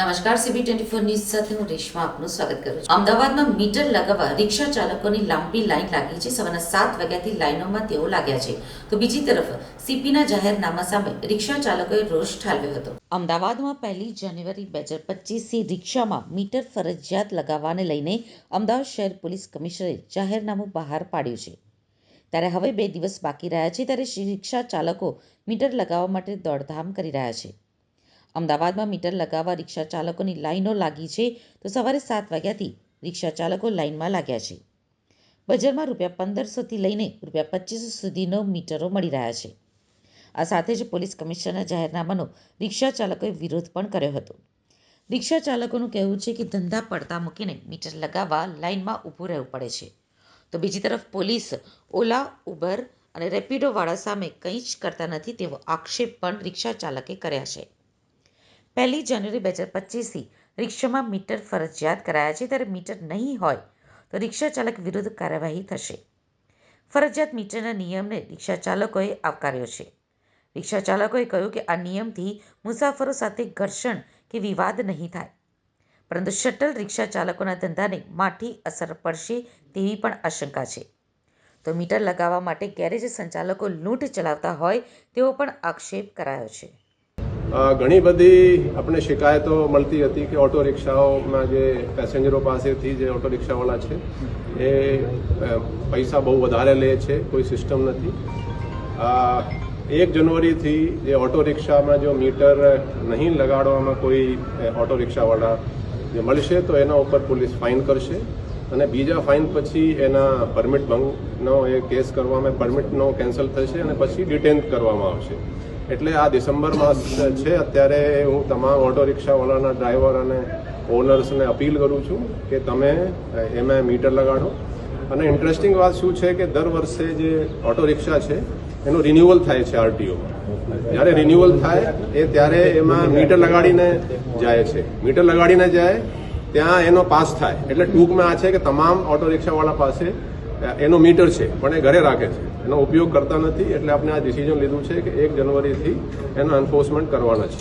નમસ્કાર CB twenty four news સાથે હું રેશમા આપનું સ્વાગત કરું છું. અમદાવાદમાં મીટર લગાવવા રિક્ષા ચાલકોની લાંબી લાઈન લાગી છે. સવારના સાત વાગ્યાથી લાઈનોમાં તેઓ લાગ્યા છે. તો બીજી તરફ સીપીના જાહેરનામા સામે રિક્ષા ચાલકોએ રોષ ઠાલવ્યો હતો. અમદાવાદમાં પહેલી જાન્યુઆરી બે હજાર પચીસથી રિક્ષામાં મીટર ફરજિયાત લગાવવાને લઈને અમદાવાદ શહેર પોલીસ કમિશનરે જાહેરનામું બહાર પાડ્યું છે. ત્યારે હવે બે દિવસ બાકી રહ્યા છે, ત્યારે રિક્ષા ચાલકો મીટર લગાવવા માટે દોડધામ કરી રહ્યા છે. અમદાવાદમાં મીટર લગાવવા રિક્ષા ચાલકોની લાઈનો લાગી છે તો સવારે સાત વાગ્યાથી રિક્ષા ચાલકો લાઈનમાં લાગ્યા છે. બજારમાં રૂપિયા પંદરસોથી લઈને રૂપિયા પચીસો સુધીનો મીટરો મળી રહ્યા છે. આ સાથે જ પોલીસ કમિશનરના જાહેરનામાનો રિક્ષા ચાલકોએ વિરોધ પણ કર્યો હતો. રિક્ષા ચાલકોનું કહેવું છે કે ધંધા પડતા મૂકીને મીટર લગાવવા લાઈનમાં ઊભું રહેવું પડે છે. તો બીજી તરફ પોલીસ ઓલા, ઉબર અને રેપિડોવાળા સામે કંઈ જ કરતા નથી તેવો આક્ષેપ પણ રિક્ષા ચાલકે કર્યા છે. પહેલી જાન્યુઆરી બે હજાર પચીસથી રિક્ષામાં મીટર ફરજિયાત કરાયા છે. ત્યારે મીટર નહીં હોય તો રિક્ષા ચાલક વિરુદ્ધ કાર્યવાહી થશે. ફરજિયાત મીટરના નિયમને રિક્ષા ચાલકોએ આવકાર્યો છે. રિક્ષા ચાલકોએ કહ્યું કે આ નિયમથી મુસાફરો સાથે ઘર્ષણ કે વિવાદ નહીં થાય. પરંતુ શટલ રિક્ષા ચાલકોના ધંધાને માઠી અસર પડશે તેવી પણ આશંકા છે. તો મીટર લગાવવા માટે ગેરેજ સંચાલકો લૂંટ ચલાવતા હોય તેવો પણ આક્ષેપ કરાયો છે. ઘણી બધી આપણે શિકાયતો મળતી હતી કે ઓટો રિક્ષાઓમાં જે પેસેન્જરો પાસેથી જે ઓટો રિક્ષાવાળા છે, એ પૈસા બહુ વધારે લે છે, કોઈ સિસ્ટમ નથી. એક જનવરીથી જે ઓટો રિક્ષામાં જો મીટર નહીં લગાડવામાં કોઈ ઓટો રિક્ષાવાળા જે મળશે, તો એના ઉપર પોલીસ ફાઇન કરશે અને બીજા ફાઇન પછી એના પરમિટ ભંગનો એ કેસ કરવામાં, પરમિટનો કેન્સલ થશે અને પછી ડિટેન કરવામાં આવશે. એટલે આ ડિસેમ્બર માસ છે, અત્યારે હું તમામ ઓટો રિક્ષાવાળાના ડ્રાઈવર અને ઓનર્સને અપીલ કરું છું કે તમે એમાં મીટર લગાડો. અને ઇન્ટરેસ્ટિંગ વાત શું છે કે દર વર્ષે જે ઓટો રિક્ષા છે, એનું રિન્યુઅલ થાય છે આરટીઓમાં. જ્યારે રિન્યુઅલ થાય, એ ત્યારે એમાં મીટર લગાડીને જાય છે. મીટર લગાડીને જાય, ત્યાં એનો પાસ થાય. એટલે ટૂંકમાં આ છે કે તમામ ઓટો રિક્ષાવાળા પાસે એનો મીટર છે, પણ એ ઘરે રાખે છે. એનો ઉપયોગ કરતા નથી, એટલે આપણે આ ડિસિઝન લીધું છે કે એક જનવરીથી એનો એન્ફોર્સમેન્ટ કરવાના છે.